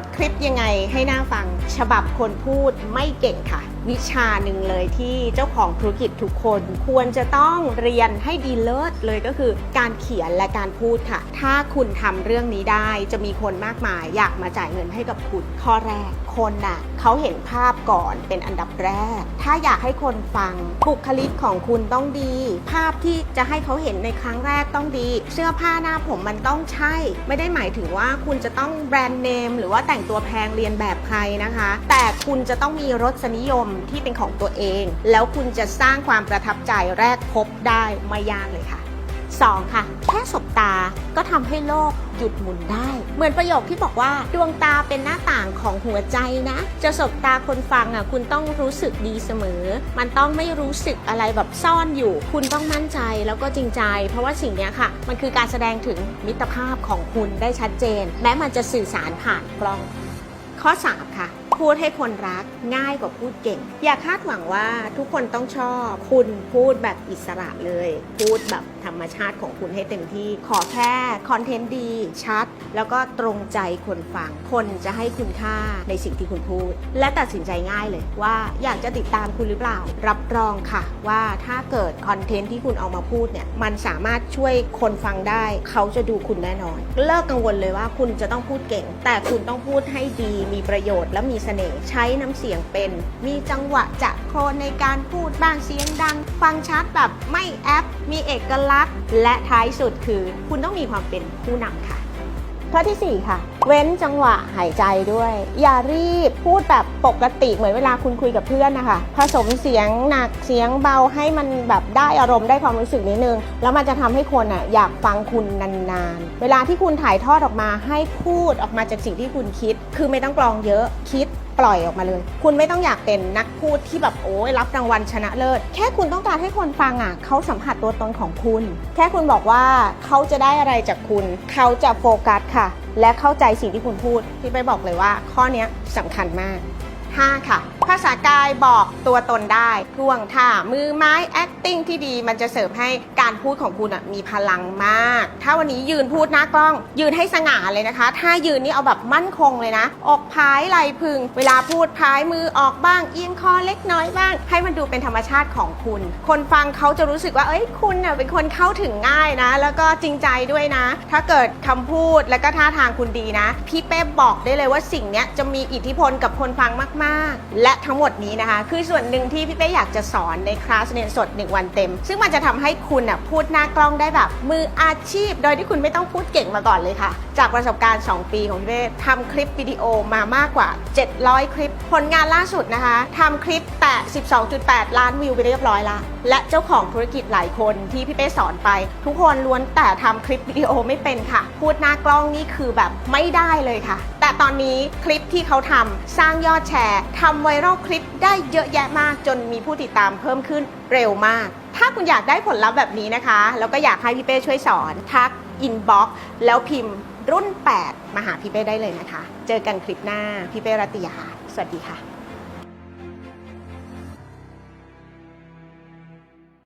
ดคลิปยังไงให้น่าฟัง ฉบับคนพูดไม่เก่งค่ะ วิชาหนึ่งเลยที่เจ้าของธุรกิจทุกคน ควรจะต้องเรียนให้ดีเลิศเลยก็คือการเขียนและการพูดค่ะ ถ้าคุณทำเรื่องนี้ได้จะมีคนมากมาย อยากมาจ่ายเงินให้กับคุณ ข้อแรกคนน่ะเขาเห็นภาพก่อนเป็นอันดับแรก ถ้าอยากให้คนฟังบุคลิกของคุณต้องดี ภาพที่จะให้เขาเห็นในครั้งแรกต้องดี เสื้อผ้าหน้าผมมันต้องใช่ ไม่ได้หมายถึงว่าคุณจะต้องแบรนด์เนมหรือว่าแต่งตัวแพงเรียนแบบใครนะคะ แต่คุณจะต้องมีรสนิยมที่เป็นของตัวเอง แล้วคุณจะสร้างความประทับใจแรกพบได้ไม่ยากเลยค่ะ 2. ค่ะ แค่สบตาก็ทำให้โลกหยุดหมุนได้ เหมือนประโยคที่บอกว่า ดวงตาเป็นหน้าต่างของหัวใจนะ จะสบตาคนฟังอะคุณต้องรู้สึกดีเสมอ มันต้องไม่รู้สึกอะไรแบบซ่อนอยู่ คุณต้องมั่นใจแล้วก็จริงใจ เพราะว่าสิ่งนี้ค่ะ มันคือการแสดงถึงมิตรภาพของคุณได้ชัดเจน แม้มันจะสื่อสารผ่านกล้อง ข้อ 3 ค่ะ พูดให้คนรักง่ายกว่าพูดเก่ง อย่าคาดหวังว่าทุกคนต้องชอบ คุณพูดแบบอิสระเลย พูดแบบธรรมชาติของคุณให้เต็มที่ ขอแค่คอนเทนต์ดี ชัด แล้วก็ตรงใจคนฟัง คนจะให้คุณค่าในสิ่งที่คุณพูด และตัดสินใจง่ายเลยว่าอยากจะติดตามคุณหรือเปล่า รับรองค่ะ ว่าถ้าเกิดคอนเทนต์ที่คุณเอามาพูดเนี่ยมันสามารถช่วยคนฟังได้ เขาจะดูคุณแน่นอน เลิกกังวลเลยว่าคุณจะต้องพูดเก่ง แต่คุณต้องพูดให้ดีมีประโยชน์และมีเสน่ห์ใช้น้ำเสียงเป็น มีจังหวะจะโครนในการพูดบ้างเสียงดัง ฟังชัดแบบไม่แอปมีเอกลักษณ์ และท้ายสุดคือ คุณต้องมีความเป็นผู้นำค่ะ ข้อที่ 4 ค่ะ เว้นจังหวะหายใจด้วย อย่ารีบพูดแบบปกติเหมือนเวลาคุณคุยกับเพื่อนนะคะผสมเสียงหนักเสียงเบาให้มันแบบได้อารมณ์ได้ความรู้สึกนิดนึง แล้วมันจะทำให้คนอะอยากฟังคุณนานๆ เวลาที่คุณถ่ายทอดออกมาให้พูดออกมาจากสิ่งที่คุณคิด คือไม่ต้องกรองเยอะคิด ปล่อยออกมาเลย คุณไม่ต้องอยากเป็นนักพูดที่แบบโอ้ยรับรางวัลชนะเลิศ แค่คุณต้องการให้คนฟังอะเขาสัมผัสตัวตนของคุณ แค่คุณบอกว่าเขาจะได้อะไรจากคุณ เขาจะโฟกัสค่ะ และเข้าใจสิ่งที่คุณพูดที่ไปบอกเลยว่า ข้อนี้สำคัญมาก 5 ค่ะ ภาษากายบอกตัวตนได้ท่วงท่ามือไม้ acting ที่ดีมันจะเสริมให้การพูดของคุณมีพลังมาก ถ้าวันนี้ยืนพูดหน้ากล้อง ยืนให้สง่าเลยนะคะ ถ้ายืนนี่เอาแบบมั่นคงเลยนะอกพายไหลพึง เวลาพูดพายมือออกบ้าง เอียงคอเล็กน้อยบ้าง ให้มันดูเป็นธรรมชาติของคุณ คนฟังเขาจะรู้สึกว่าเอ้ยคุณน่ะเป็นคนเข้าถึงง่ายนะ แล้วก็จริงใจด้วยนะ ถ้าเกิดคำพูดและก็ท่าทางคุณดีนะ พี่เป้บอกได้เลยว่าสิ่งนี้จะมีอิทธิพลกับคนฟังมาก ๆ และทั้งหมดนี้นะคะ คือส่วนหนึ่งที่พี่เป้อยากจะสอนในคลาสเรียนสด 1 วันเต็ม ซึ่งมันจะทำให้คุณอะพูดหน้ากล้องได้แบบมืออาชีพ โดยที่คุณไม่ต้องพูดเก่งมาก่อนเลยค่ะ จากประสบการณ์ 2 ปีของพี่เป้ทำคลิปวิดีโอมามากกว่า 700 คลิป ผลงานล่าสุดนะคะทำคลิปแต่ 12.8 ล้านวิวไปเรียบร้อยละ และเจ้าของธุรกิจหลายคนที่พี่เป้สอนไป ทุกคนล้วนแต่ทำคลิปวิดีโอไม่เป็นค่ะ พูดหน้ากล้องนี่คือแบบไม่ได้เลยค่ะ แต่ตอนนี้คลิปที่เขาทำสร้างยอดแชร์ทำไวรัลคลิปได้เยอะแยะมากจนมีผู้ติดตามเพิ่มขึ้นเร็วมาก ถ้าคุณอยากได้ผลลัพธ์แบบนี้นะคะ แล้วก็อยากให้พี่เป้ช่วยสอน ทักอินบ็อกซ์แล้วพิมพ์รุ่น 8 มาหาพี่เป้ได้เลยนะคะ เจอกันคลิปหน้าพี่เป้รัตยาสวัสดีค่ะ